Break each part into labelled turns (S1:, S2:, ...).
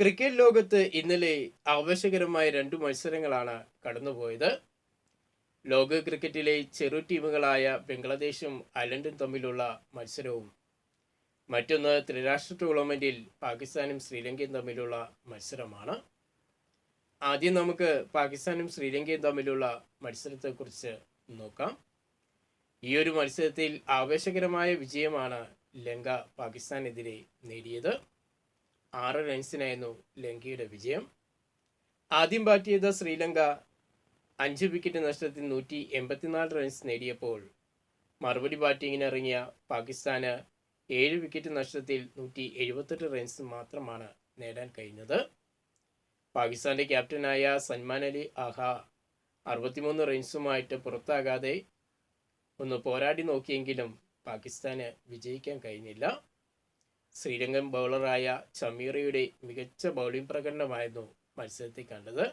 S1: Cricket ലോകത്ത് ഇന്നലെ ആവേശകരമായ രണ്ടു മത്സരങ്ങളാണ് കടന്നുപോയത്. ലോക ക്രിക്കറ്റിലെ ചെറു ടീമുകളായ ബംഗ്ലാദേശും അയർലൻഡും തമ്മിലുള്ള മത്സരവും. മറ്റൊന്ന് ത്രിരാഷ്ട്ര ടൂർണമെന്റിൽ പാകിസ്ഥാനും ശ്രീലങ്കയും തമ്മിലുള്ള മത്സരമാണ്. ആദ്യം നമുക്ക് പാകിസ്ഥാനും ശ്രീലങ്കയും തമ്മിലുള്ള മത്സരത്തെക്കുറിച്ച് നോക്കാം. ഈ ഒരു മത്സരത്തിൽ ആവേശകരമായ വിജയമാണ് ലങ്ക പാകിസ്ഥാനെതിരെ നേടിയത്. ആറ് റൺസിനായിരുന്നു ലങ്കയുടെ വിജയം. ആദ്യം ബാറ്റ് ചെയ്ത ശ്രീലങ്ക അഞ്ച് വിക്കറ്റ് നഷ്ടത്തിൽ നൂറ്റി എൺപത്തിനാല് റൺസ് നേടിയപ്പോൾ മറുപടി ബാറ്റിങ്ങിന് ഇറങ്ങിയ പാകിസ്ഥാന് ഏഴ് വിക്കറ്റ് നഷ്ടത്തിൽ നൂറ്റി എഴുപത്തെട്ട് റൺസ് മാത്രമാണ് നേടാൻ കഴിഞ്ഞത്. പാകിസ്ഥാന്റെ ക്യാപ്റ്റനായ സൽമാൻ അലി ആഹ അറുപത്തിമൂന്ന് റൺസുമായിട്ട് പുറത്താകാതെ ഒന്ന് പോരാടി നോക്കിയെങ്കിലും പാകിസ്ഥാന് വിജയിക്കാൻ കഴിഞ്ഞില്ല. ശ്രീലങ്കൻ ബൗളറായ ചമീറയുടെ മികച്ച ബൗളിംഗ് പ്രകടനമായിരുന്നു മത്സരത്തിൽ കണ്ടത്.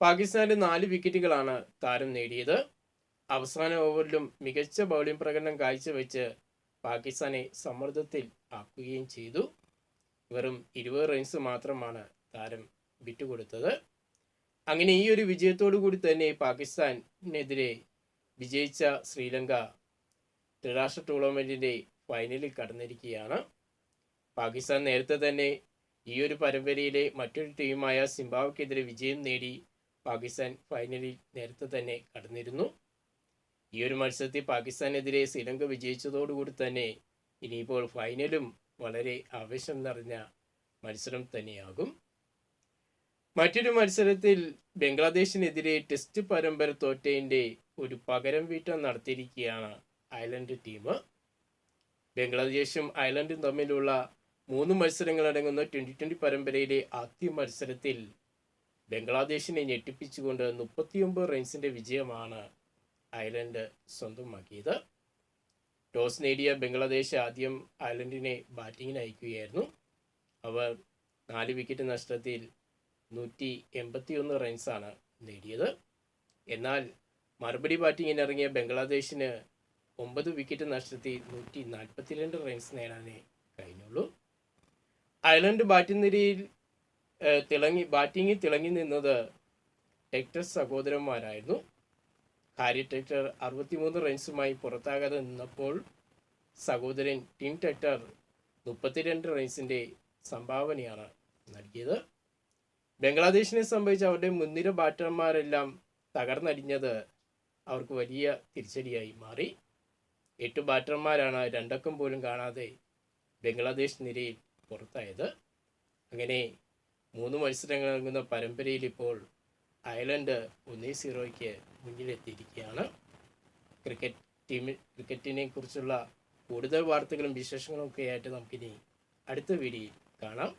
S1: പാകിസ്ഥാന്റെ നാല് വിക്കറ്റുകളാണ് താരം നേടിയത്. അവസാന ഓവറിലും മികച്ച ബൗളിംഗ് പ്രകടനം കാഴ്ചവെച്ച് പാകിസ്ഥാനെ സമ്മർദ്ദത്തിൽ ആക്കുകയും ചെയ്തു. വെറും ഇരുപത് റൺസ് മാത്രമാണ് താരം വിട്ടുകൊടുത്തത്. അങ്ങനെ ഈ ഒരു വിജയത്തോടു കൂടി തന്നെ പാകിസ്ഥാനെതിരെ വിജയിച്ച ശ്രീലങ്ക ത്രിരാഷ്ട്ര ടൂർണമെന്റിന്റെ ഫൈനലിൽ കടന്നിരിക്കുകയാണ്. പാകിസ്ഥാൻ നേരത്തെ തന്നെ ഈ ഒരു പരമ്പരയിലെ മറ്റൊരു ടീമായ സിംബാബ്വെക്കെതിരെ വിജയം നേടി പാകിസ്ഥാൻ ഫൈനലിൽ നേരത്തെ തന്നെ കടന്നിരുന്നു. ഈ ഒരു മത്സരത്തിൽ പാകിസ്ഥാനെതിരെ ശ്രീലങ്ക വിജയിച്ചതോടുകൂടി തന്നെ ഇനിയിപ്പോൾ ഫൈനലും വളരെ ആവേശം നിറഞ്ഞ മത്സരം തന്നെയാകും. മറ്റൊരു മത്സരത്തിൽ ബംഗ്ലാദേശിനെതിരെ ടെസ്റ്റ് പരമ്പര തോറ്റതിന്റെ ഒരു പകരം വീട്ടം നടത്തിയിരിക്കുകയാണ് അയർലൻഡ് ടീം. ബംഗ്ലാദേശും അയർലൻഡും തമ്മിലുള്ള മൂന്ന് മത്സരങ്ങൾ അടങ്ങുന്ന ട്വന്റി ട്വന്റി പരമ്പരയിലെ ആദ്യ മത്സരത്തിൽ ബംഗ്ലാദേശിനെ ഞെട്ടിപ്പിച്ചുകൊണ്ട് മുപ്പത്തിയൊമ്പത് റൺസിന്റെ വിജയമാണ് അയർലൻഡ് സ്വന്തമാക്കിയത്. ടോസ് നേടിയ ബംഗ്ലാദേശ് ആദ്യം അയർലൻഡിനെ ബാറ്റിങ്ങിന് അയക്കുകയായിരുന്നു. അവർ നാല് വിക്കറ്റ് നഷ്ടത്തിൽ നൂറ്റി എൺപത്തിയൊന്ന് റൺസാണ് നേടിയത്. എന്നാൽ മറുപടി ബാറ്റിങ്ങിന് ഇറങ്ങിയ ബംഗ്ലാദേശിന് ഒമ്പത് വിക്കറ്റ് നഷ്ടത്തിൽ നൂറ്റി നാൽപ്പത്തിരണ്ട് റൺസ് നേടാനേ കഴിഞ്ഞുള്ളൂ. അയർലൻഡ് ബാറ്റിംഗ് നിരയിൽ തിളങ്ങി ബാറ്റിങ്ങിൽ തിളങ്ങി നിന്നത് ടെക്ടർ സഹോദരന്മാരായിരുന്നു. ഹാരി ടെക്ടർ അറുപത്തിമൂന്ന് റൺസുമായി പുറത്താകാതെ നിന്നപ്പോൾ സഹോദരൻ ടീം ടെക്ടർ മുപ്പത്തിരണ്ട് റൺസിന്റെ സംഭാവനയാണ് നൽകിയത്. ബംഗ്ലാദേശിനെ സംബന്ധിച്ച് അവരുടെ മുൻനിര ബാറ്റർമാരെല്ലാം തകർന്നടിഞ്ഞത് അവർക്ക് വലിയ തിരിച്ചടിയായി മാറി. എട്ട് ബാറ്റർമാരാണ് രണ്ടക്കം പോലും കാണാതെ ബംഗ്ലാദേശ് നിരയിൽ പുറത്തായത്. അങ്ങനെ മൂന്ന് മത്സരങ്ങൾ നൽകുന്ന പരമ്പരയിൽ ഇപ്പോൾ അയർലൻഡ് ഒന്നേ സീറോയ്ക്ക് മുന്നിലെത്തിയിരിക്കുകയാണ്. ക്രിക്കറ്റ് ടീമിൽ ക്രിക്കറ്റിനെ കുറിച്ചുള്ള കൂടുതൽ വാർത്തകളും വിശേഷങ്ങളും ഒക്കെ ആയിട്ട് നമുക്കിനി അടുത്ത വീഡിയോയിൽ കാണാം.